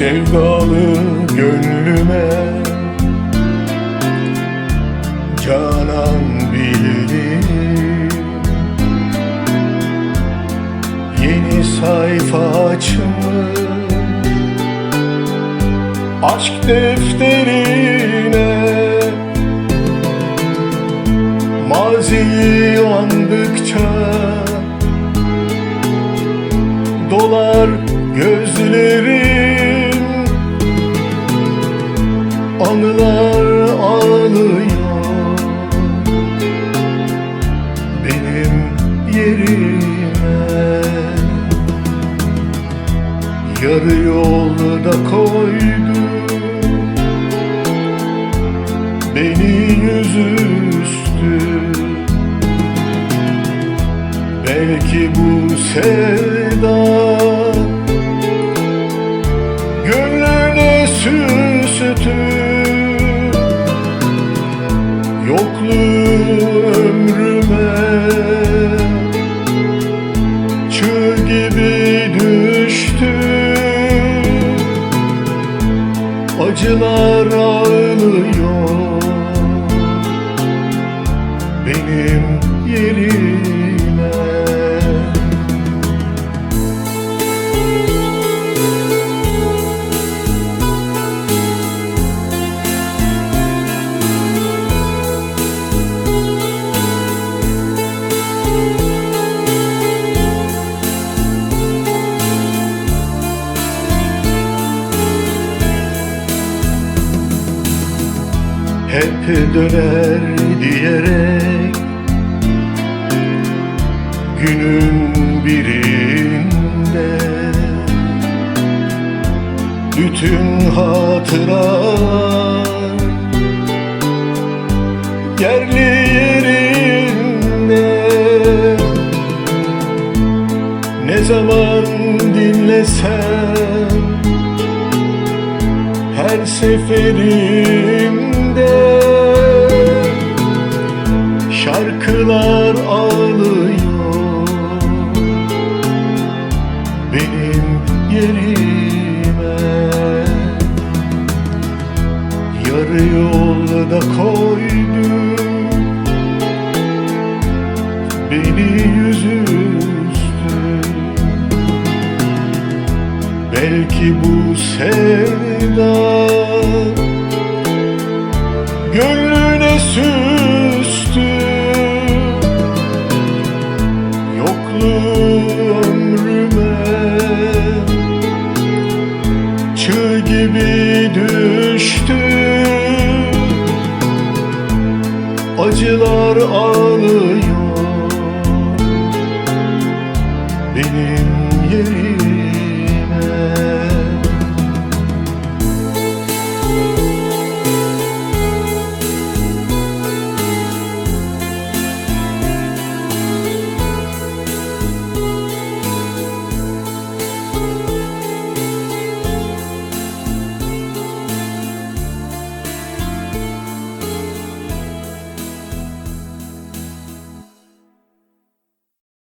sevdalı gönlüme. Canan bildi. Yeni sayfa açmış Aşk defterine. Maziyi andıkça Dolar gözlerim Anılar ağlıyor Benim yerime. Yarı yolda koydu Beni yüzüstü Belki bu sevda Gönlüne süstü Acılar ağlıyor. Benim yerime hep döner diyerek günün birinde. Bütün hatıralar yerli yerinde. Ne zaman dinlesem her seferinde şarkılar ağlıyor benim yerime. Yarı yolda koydu beni yüzüstü Belki bu sevda ömrüme. Çığ gibi düştü Acılar ağlıyor